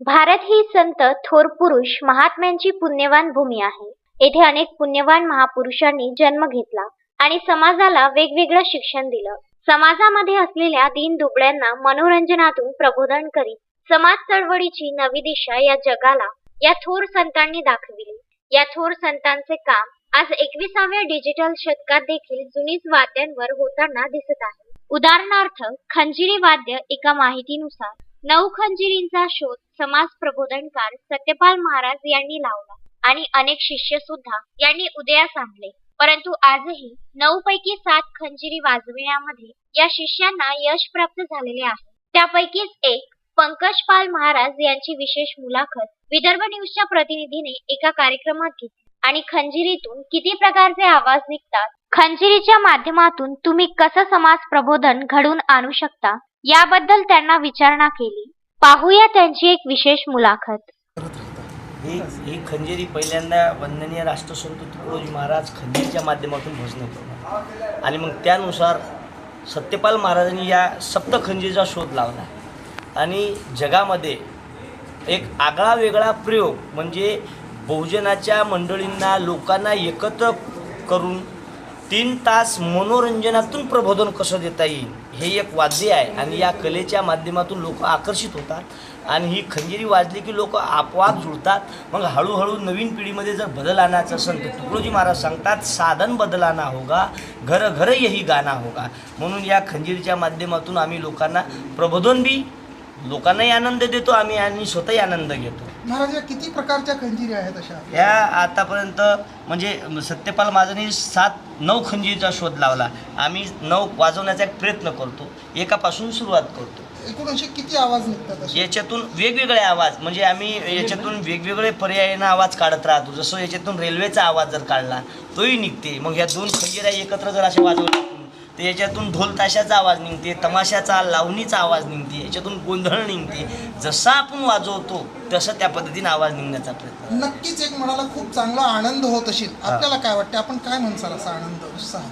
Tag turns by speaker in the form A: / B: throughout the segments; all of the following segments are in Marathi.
A: भारत ही संत थोर पुरुष महात्म्यांची पुण्यवान भूमी आहे. येथे अनेक पुण्यवान महापुरुषांनी जन्म घेतला आणि समाजाला वेगवेगळं शिक्षण दिलं. समाजामध्ये असलेल्या दीन दुबळ्यांना मनोरंजनातून प्रबोधन करीत समाज चळवळीची नवी दिशा या जगाला या थोर संतांनी दाखविली. या थोर संतांचे काम आज एकविसाव्या डिजिटल शतकात देखील जुनीच वाद्यांवर होताना दिसत आहे. उदाहरणार्थ खंजिरी वाद्य एका माहितीनुसार नऊ खंजिरींचा शोध समाज प्रबोधनकार सत्यपाल महाराज यांनी लावला आणि अनेक शिष्य सुद्धा यांनी उदयास आणले परंतु आजही नऊ पैकी सात खंजिरी वाजविण्यामध्ये या शिष्यांना यश प्राप्त झालेले आहे. त्यापैकीच एक पंकज पाल महाराज यांची विशेष मुलाखत विदर्भ न्यूजच्या प्रतिनिधीने एका कार्यक्रमात घेतली. आणि खंजिरीतून किती प्रकारचे आवाज निघतात? खंजिरीच्या माध्यमातून तुम्ही कसं समाज प्रबोधन घडून आणू शकता? याबद्दल त्यांना विचारणा केली. पाहूया त्यांची एक विशेष मुलाखत.
B: ही ही खंजेरी पहिल्यांदा वंदनीय राष्ट्रसंत तुकडोजी महाराज खंजेरीच्या माध्यमातून भजनं केलं आणि मग त्यानुसार सत्यपाल महाराजांनी या सप्त खंजीचा शोध लावला. आणि जगामध्ये एक आगळा वेगळा प्रयोग म्हणजे बहुजनाच्या मंडळींना लोकांना एकत्र करून तीन तास मनोरंजनातून प्रबोधन कसं देता येईल हे एक वाद्य आहे. आणि या कलेच्या माध्यमातून लोक आकर्षित होतात. आणि ही खंजिरी वाजली की लोक आपोआप जुळतात. मग हळूहळू नवीन पिढीमध्ये जर बदल आणायचं असेल तर तुकडोजी महाराज सांगतात साधन बदलाना होगा घर घर यही गाणा होगा. म्हणून या खंजिरीच्या माध्यमातून आम्ही लोकांना प्रबोधन बी लोकांनाही आनंद देतो आम्ही आणि स्वतःही आनंद घेतो.
C: महाराज या किती प्रकारच्या खंजिरी आहेत अशा?
B: या आतापर्यंत म्हणजे सत्यपाल महाराजांनी सात नऊ खंजीचा शोध लावला. आम्ही नऊ वाजवण्याचा एक प्रयत्न करतो. एकापासून सुरुवात करतो.
C: एकूण असे किती आवाज निघतात असे?
B: याच्यातून वेगवेगळे आवाज म्हणजे आम्ही याच्यातून वेगवेगळे पर्यायानं आवाज काढत राहतो. जसं याच्यातून रेल्वेचा आवाज जर काढला तोही निघते. मग ह्या दोन खंजिऱ्या एकत्र जर असे वाजवले तर याच्यातून ढोल ताशाचा आवाज निघते तमाशाचा लावणीचा आवाज निघते याच्यातून गोंधळ निघते. जसा आपण वाजवतो तसं त्या पद्धतीने आवाज निघण्याचा प्रयत्न
C: नक्कीच एक मनाला खूप चांगला आनंद होत असेल. आपल्याला काय वाटतं आपण काय म्हणसाल असा आनंद उत्साह?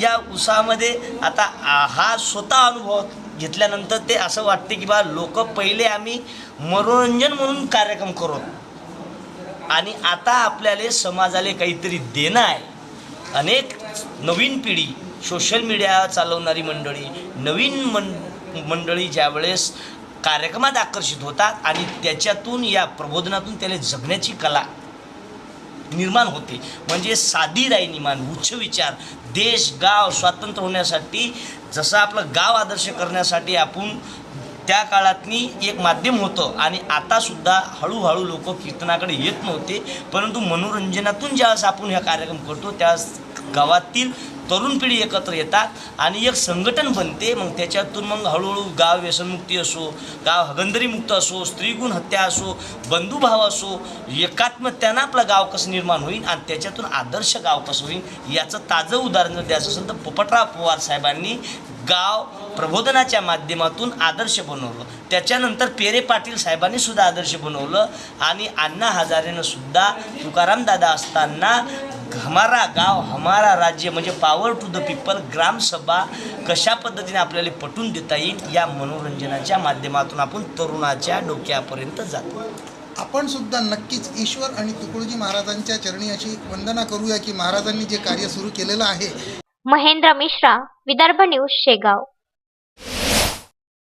B: या उत्साहामध्ये आता हा स्वतः अनुभव घेतल्यानंतर ते असं वाटते की बा लोक पहिले आम्ही मनोरंजन म्हणून कार्यक्रम करत आणि आता आपल्याला समाजाला काहीतरी देणं आहे. अनेक नवीन पिढी सोशल मीडिया चालवणारी मंडळी नवीन मं मंडळी ज्यावेळेस कार्यक्रमात आकर्षित होतात आणि त्याच्यातून या प्रबोधनातून त्याला जगण्याची कला निर्माण होते. म्हणजे साधी राईनिमान उच्च विचार देश गाव स्वातंत्र्य होण्यासाठी जसं आपलं गाव आदर्श करण्यासाठी आपण त्या काळातनी एक माध्यम होतं आणि आतासुद्धा हळूहळू लोक कीर्तनाकडे येत नव्हते. परंतु मनोरंजनातून ज्यावेळेस आपण हा कार्यक्रम करतो त्यावेळेस गावातील तरुण पिढी एकत्र येतात आणि एक संघटन बनते. मग त्याच्यातून मग हळूहळू गाव व्यसनमुक्ती असो गाव हगंदरीमुक्त असो स्त्रीगुण हत्या असो बंधुभाव असो एकात्मत्यानं आपलं गाव कसं निर्माण होईल आणि त्याच्यातून आदर्श गाव कसं होईल याचं ताजं उदाहरण जर द्यायचं असेल तर पोपटराव पवार साहेबांनी गाव प्रबोधनाच्या माध्यमातून आदर्श बनवलं. त्याच्यानंतर पेरे पाटील साहेबांनी सुद्धा आदर्श बनवलं आणि अण्णा हजारेनं सुद्धा तुकाराम दादा असताना हमारा गाव हमारा राज्य म्हणजे power to the people gram sabha कशा पद्धतीने आपल्याला पटवून देता येईल या मनोरंजनाच्या माध्यमातून आपण तरुणाच्या डोक्यापर्यंत जातो.
C: आपण सुद्धा नक्कीच ईश्वर आणि तुकडोजी महाराजांच्या चरणी अशी वंदना करूया की महाराजांनी जे कार्य सुरू केलेलं आहे.
A: महेंद्र मिश्रा विदर्भ न्यूज शेगाव.